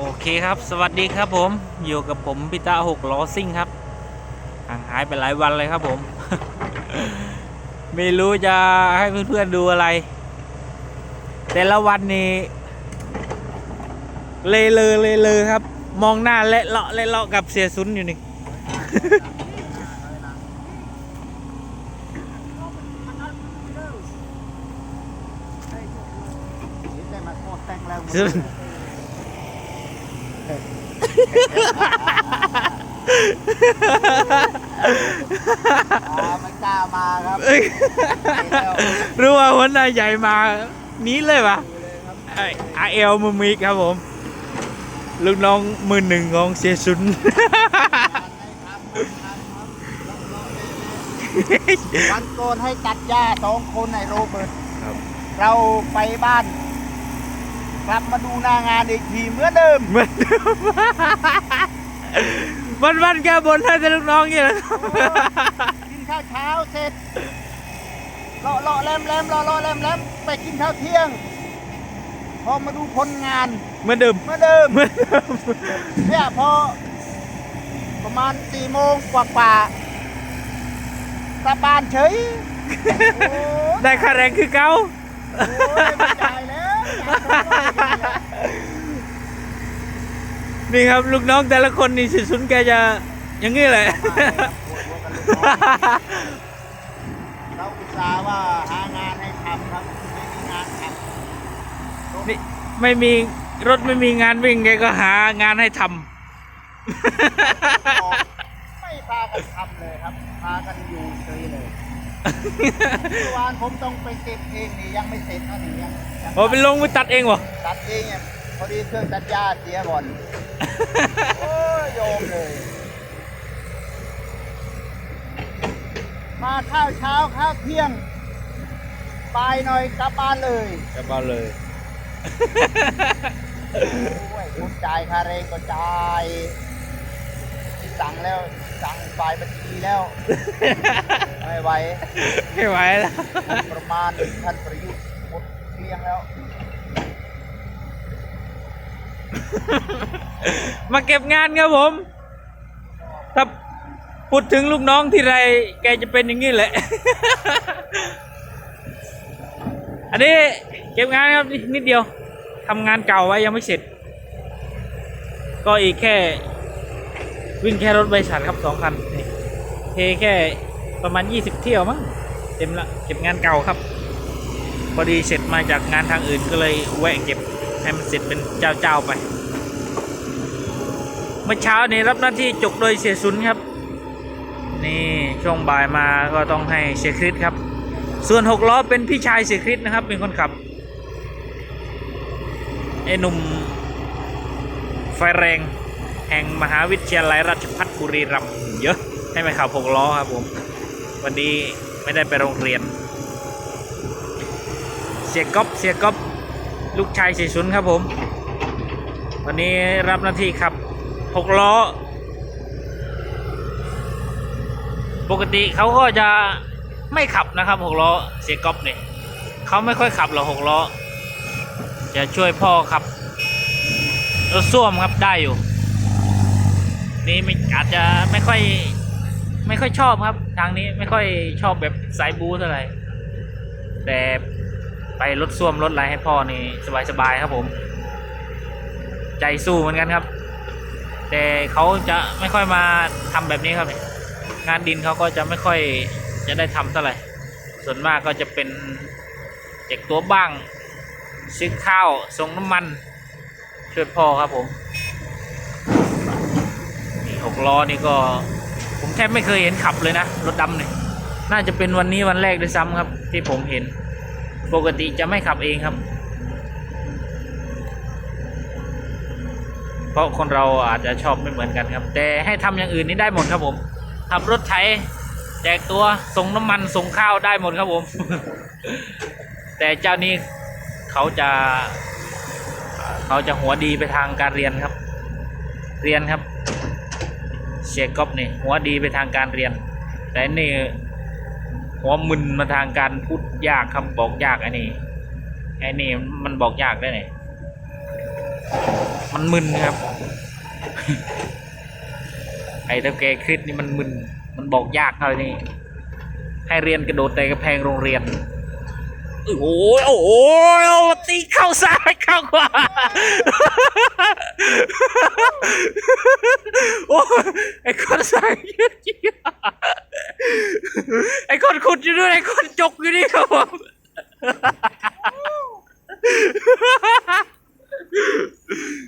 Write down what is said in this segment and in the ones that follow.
โอเคครับ สวัสดีครับผม อยู่กับผมพิตาหกล้อซิ่งครับห่างหายไปหลายวันเลยครับผม ไม่รู้จะให้เพื่อนๆดูอะไร แต่ละวันนี้เลยเลยเลยเลยครับ มองหน้าเละเลาะเละเลาะกับเสียซุนอยู่นี่ได้มาโคตรแต่งแล้วซุนอ่ามันกล้ามาครับเอ้ยแล้วรู้ว่าหัวหน้าใหญ่มาหนี้เลยปะไอเอลมือมิกครับผม ลูกน้องมือหนึ่งของเสียซุนวันโกนให้ตัดหญ้าสองคนในโรเบิร์ตครับเราไปบ้าน กลับมาดูหนางานอีกทีเหมือนเดิมเหมือนเดิมวันวันๆแกบนให้แต่ลูกน้องอย่างนี้แหละครับ กินข้าวเช้าเสร็จเลาะเลาะแลมแลมเลาะเลาะแลมแลมไปกินข้าวเที่ยง พอมาดูผลงานเหมือนเดิม เหมือนเดิม เหมือนเดิม เนี่ยพอประมาณสี่โมงกว่ากว่าๆกลับบ้านเฉย โอ้ยได้ค่าแรงคือเก่า โอ้ยไม่จ่ายแล้ว นี่ครับลูกน้องแต่ละคนนี่เสียซุนแกจะอย่างนี้แหละ เราอุตส่าห์ว่าหางานให้ทำครับ ไม่มีงานทำนี่ไม่มีรถไม่มีงานวิ่งแกก็หางานให้ทำไม่พากันทำเลยครับ พากันอยู่เฉยเลย เมื่อวานผมต้องไปเก็บเองนี่ยังไม่เสร็จนะนี่ยังยัง โอ้ไปลงไปตัดเองวะตัดเองเนี่ยพอดีเครื่องตัดหญ้าเสียก่อนโอ้ยโยมเลย มาข้าวเช้าข้าวเที่ยงบ่ายหน่อยกลับบ้านเลยกลับบ้านเลยโอ้ยคุณจ่ายค่าแรงก็จ่ายสั่งแล้วสั่งฝ่ายบัญชีแล้ว ไม่ไหว ไม่ไหวแล้ว ประมาณท่านประยุทธ์หมดเก ลี้ยงแล้ว มาเก็บงานครับผม ถ้าพูดถึงลูกน้องที่ไร แกจะเป็นอย่างนี้แหละ อันนี้เก็บงานครับนิดเดียวทำงานเก่าไว้ยังไม่เสร็จ ก็อีกแค่ วิ่งแค่รถใบริษัทครับสองคันเทแค่ประมาณ 20 เที่ยวมั้งเต็มละเก็บงานเก่าครับ พอดีเสร็จมาจากงานทางอื่นก็เลยแวะเก็บให้มันเสร็จเป็นเจ้าๆไป เมื่อเช้านี้รับหน้าที่จกโดยเสียสุนครับ นี่ช่วงบ่ายมาก็ต้องให้เสียคริสครับ ส่วนหกล้อเป็นพี่ชายเสียคริสนะครับ เป็นคนขับไอ้หนุ่มไฟแรง แห่งมหาวิทยาลัยราชภัฏบุรีรัมย์เยอะให้มาขับหกล้อครับผม วันนี้ไม่ได้ไปโรงเรียน เสียก๊อฟเสียก๊อฟลูกชายเสียสุนครับผม วันนี้รับหน้าที่ขับหกล้อ ปกติเขาก็จะไม่ขับนะครับหกล้อเสียก๊อฟเนี่ยเขาไม่ค่อยขับหรอกหกล้อ จะช่วยพ่อขับรถส้วมครับได้อยู่ นี่ไม่อาจจะไม่ค่อยไม่ค่อยชอบครับ ทางนี้ไม่ค่อยชอบแบบสายบูเท่าไหร่แต่ ไปรถส้วมรถอะไรให้พ่อนี่สบายๆครับผม ใจสู้เหมือนกันครับ แต่เขาจะไม่ค่อยมาทำแบบนี้ครับงานดินเขาก็จะไม่ค่อยจะได้ทำเท่าไหร่ส่วนมากก็จะเป็นเจ็กตัวบ้าง ซื้อข้าวส่งน้ำมัน ช่วยพ่อครับผมนี่หกล้อนี่ก็ ผมแทบไม่เคยเห็นขับเลยนะ รถดำเนี่ยน่าจะเป็นวันนี้วันแรกด้วยซ้ำครับ ที่ผมเห็น ปกติจะไม่ขับเองครับ เพราะคนเราอาจจะชอบไม่เหมือนกันครับ แต่ให้ทำอย่างอื่นนี่ได้หมดครับผม ขับรถไถแจกตัวส่งน้ำมันส่งข้าวได้หมดครับผม แต่เจ้านี้เขาจะเขาจะหัวดีไปทางการเรียนครับ เรียนครับเชียร์ก๊อฟนี่หัวดีไปทางการเรียน แต่นี่ หัวมึนมาทางการพูดยากครับอกยากไอ้นี่ไอ้นี่มันบอกยากได้ไงมันมึนนะครับ ไอ้เท่าแกคริสนี่มันมึน มันบอกยากเท่านี้ ให้เรียนกระโดดแต่กระแพงโรงเรียนโอ้โหโอ้โหตีเข้าซ้ายเข้าขวาโอ้ยไอ้คนใส่ยืดจริง ไอ้คนขุดอยู่ด้วยไอ้คนจกอยู่นี่ครับผม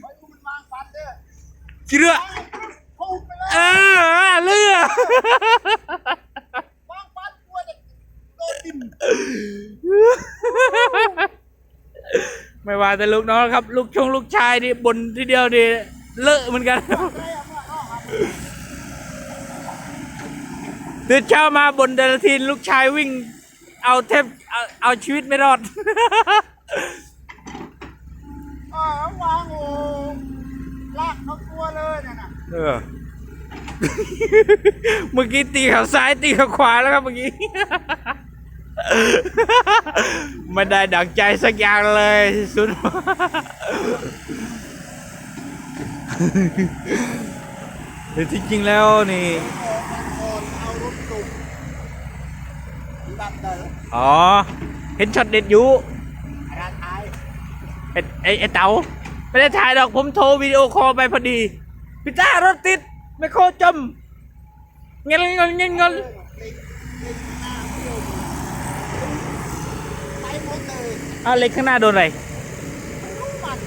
ไว้ดูมันวางฟันเด้อเชื่อเออเลือไม่ว่าแต่ลูกน้องครับ ลูกชงลูกชายนี่บนทีเดียวนี่เลอะเหมือนกัน ใครเอาเมื่อรอบอะ ตื่นเช้ามาบนแต่ละทีลูกชายวิ่ง เอาเทปเอาเอาชีวิตไม่รอดเออวางโอ้ลากเขาตัวเลยน่ะน่ะเออ เมื่อกี้ตีเขาซ้ายตีเขาขวาแล้วครับเมื่อกี้ ไม่ได้ดังใจสักอย่างเลยสุดแต่ที่จริงแล้วนี่ออกมาก่อนเอารถตุ่ม ที่บ้านเดินอ๋อ เห็นช็อตเด็ดอยู่ร้านไทยไอ้ไอ้ไอ้เต๋าไม่ได้ถ่ายดอกผมโทรวิดีโอคอลไปพอดีพี่ต้ารถติดไม่โคจมเงินเงินเงินเงินเล็กเล็กหน้าเที่ยวไปหมดเลยเอาเหล็กข้างหน้าโดนอะไรไม่รู้มัน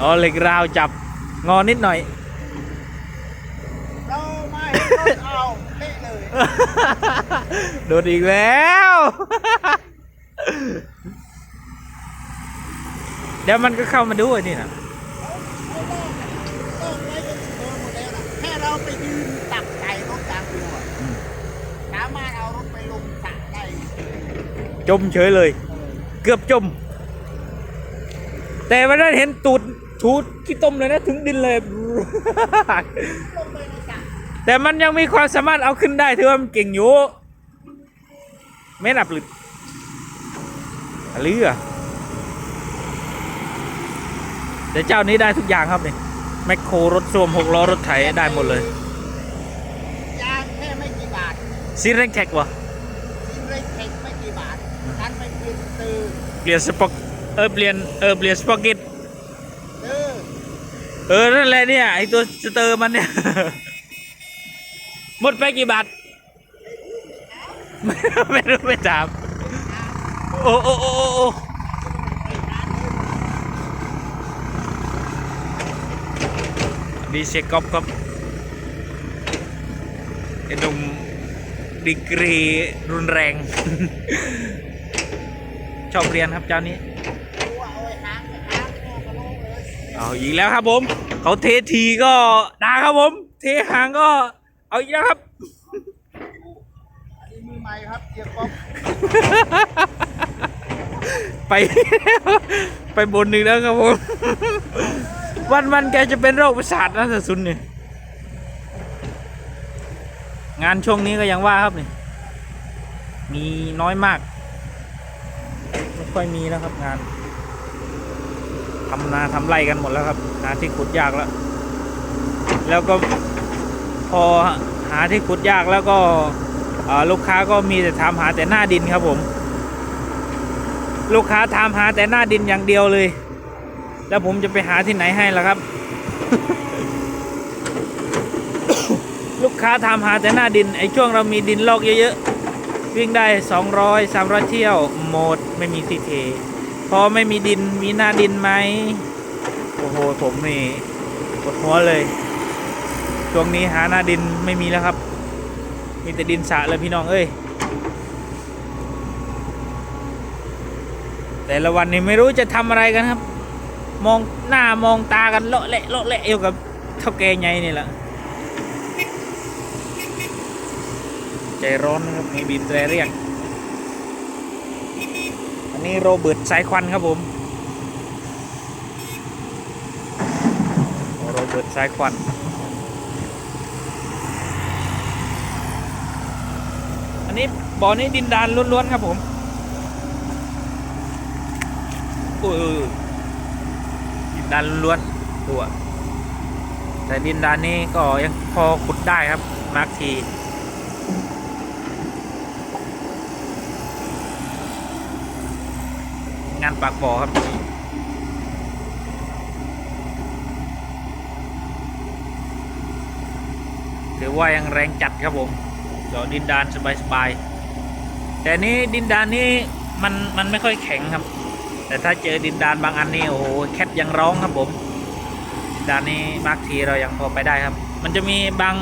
อ๋อเหล็กราวจับงอนิดหน่อย เราไม่เห็นรถเอาเละเลย โดนอีกแล้ว เดี๋ยวมันก็เข้ามาด้วยนี่นะเอาลอกลอกไว้จนโดนหมดแล้วนะแค่เราไปยืนตักไก่รถกลางเรืออะสามารถเอารถไปลงสระได้จมเฉยเลย เกือบจม แต่วันนั้นเห็นตูดทูดที่ต้มเลยนะ ถึงดินเลยลงไปในสระ แต่มันยังมีความสามารถเอาขึ้นได้ถือว่ามันเก่งอยู่ไม่นับหรือหรืออะแต่เจ้านี้ได้ทุกอย่างครับนี่แมคโครรถส้วมหกล้อรถไถได้หมดเลยยางแค่ไม่กี่บาทซีเร่งแท็กวะซิมเร่งเทคไม่กี่บาททันไปเปลี่ยนตือเปลี่ยนสปอกเออเปลี่ยนเออเปลี่ยนสปอกเก็ตเออเออนั่นแหละเนี่ยไอตัวสเตอร์มันเนี่ย หมดไปกี่บาท ไม่ไม่รู้ไม่ถามโอ้โอ้โอ้โอ้โอ้ดีเซกอบครับไอ้หนุ่มดีกรีรุนแรง ชอบเรียนครับเจ้านี้รู้ว่าเอาไว้หางหางโลกระโลกเลยเอาอีกแล้วครับผม เขาเททีก็ด่าครับผม เทหางก็ เอาอีกแล้วครับอันนี้มือใหม่ครับเกียร์ก๊อฟไป ไปบนหนึ่งแล้วครับผม วันวันๆแกจะเป็นโรคประสาทนะแต่ซุนเนี่ยงานช่วงนี้ก็ยังว่าครับนี่มีน้อยมาก ไม่ค่อยมีแล้วครับงานทำนาทำไรกันหมดแล้วครับหาที่ขุดยากแล้ว แล้วก็ พอหาที่ขุดยากแล้วก็ลูกค้าก็มีแต่ถามหาแต่หน้าดินครับผม ลูกค้าถามหาแต่หน้าดินอย่างเดียวเลย แล้วผมจะไปหาที่ไหนให้ล่ะครับ ลูกค้าถามหาแต่หน้าดินไอ้ช่วงเรามีดินลอกเยอะๆวิ่งได้ 200 300 เที่ยวหมดไม่มีที่เทพอไม่มีดินมีหน้าดินไหมโอ้โหผมนี่ปวดหัวเลย ช่วงนี้หาหน้าดินไม่มีแล้วครับ มีแต่ดินสะเลยพี่น้องเอ้ย แต่ละวันนี้ไม่รู้จะทำอะไรกันครับ มองหน้ามองตากันเลาะเละเลาะเละอยู่กับเท่าแกไงนี่แหละใจร้อนนะครับมีบีบแตรเรียก อันนี้โรเบิร์ตสายควันครับผม โรเบิร์ตสายควัน อันนี้บ่อนี้ดินดานล้วนๆครับผมโอ้ยดานล้วนๆตัว แต่ดินดานนี้ก็ยังพอขุดได้ครับมาร์กทีงานปากบ่อครับถือว่ายังแรงจัดครับผม เจาะดินดานสบายๆ แต่นี้ดินดานนี้มันมันไม่ค่อยแข็งครับ แต่ถ้าเจอดินดานบางอันนี่โอ้โหแคทยังร้องครับผม ดินดานนี้มากทีเรายังพอไปได้ครับ มันจะมีบาง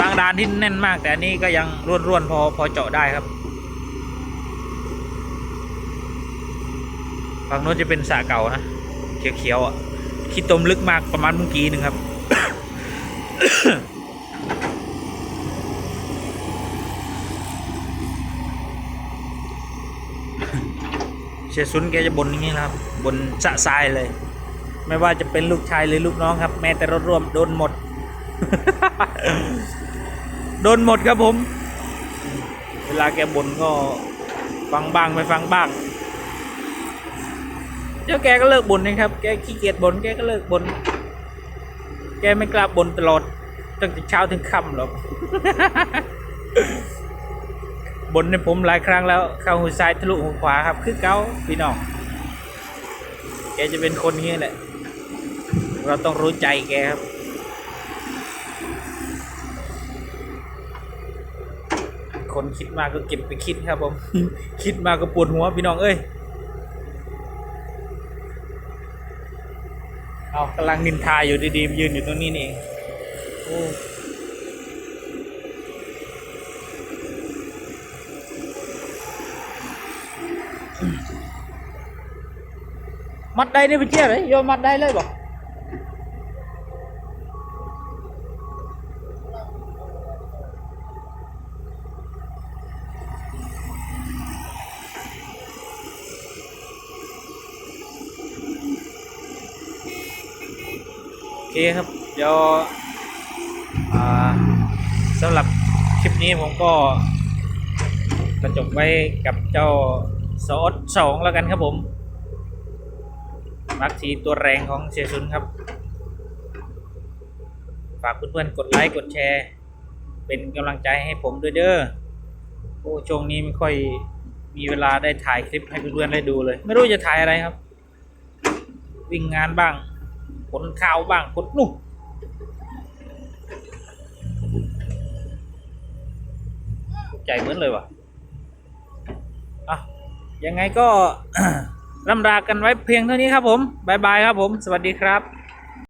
บางดานที่แน่นมาก แต่อันนี้ก็ยังร่วนๆพอพอเจาะได้ครับฝั่งโน้นจะเป็นสระเก่านะเขียวๆอะขี้ตมลึกมากประมาณเมื่อกี้หนึ่งครับ เชยซุนแกจะบนอย่างนี้นะครับบนสะทรายเลย ไม่ว่าจะเป็นลูกชายหรือลูกน้องครับ แม้แต่รถร่วมโดนหมด โดนหมดครับผม เวลาแกบ่นก็ฟังบ้างไม่ฟังบ้างเดี๋ยวแกก็เลิกบ่นนะครับ แกขี้เกียจบ่นแกก็เลิกบ่นแกไม่กล้าบ่นตลอดตั้งแต่เช้าถึงค่ำหรอก บนในผมหลายครั้งแล้วเข้าหูซ้ายทะลุหูขวาครับ คือเก้าพี่น้องแกจะเป็นคนนี้แหละ เราต้องรู้ใจแกครับคนคิดมากก็เก็บไปคิดครับผม คิดมากก็ปวดหัวพี่น้องเอ้ย เอากำลังนินทาอยู่ดีๆยืนอยู่ตรงนี้นี่เอง มัดได้นี่ไปเจี๊ยเลยโยนมัดได้เลยบอกโอเคครับเดี๋ยวอ่าสำหรับคลิปนี้ผมก็จะจบไว้กับเจ้าซอสสองแล้วกันครับผม มักทีตัวแรงของเชซุนครับ ฝากเพื่อนๆกดไลค์กดแชร์ เป็นกำลังใจให้ผมด้วยเด้อโอ้ช่วงนี้ไม่ค่อยมีเวลาได้ถ่ายคลิปให้เพื่อนๆได้ดูเลย ไม่รู้จะถ่ายอะไรครับ วิ่งงานบ้างขนข่าวบ้างขนนู่ใจเหมือนเลยว่ะอะยังไงก็ ร่ำลากันไว้เพียงเท่านี้ครับผมบายบายครับผม สวัสดีครับ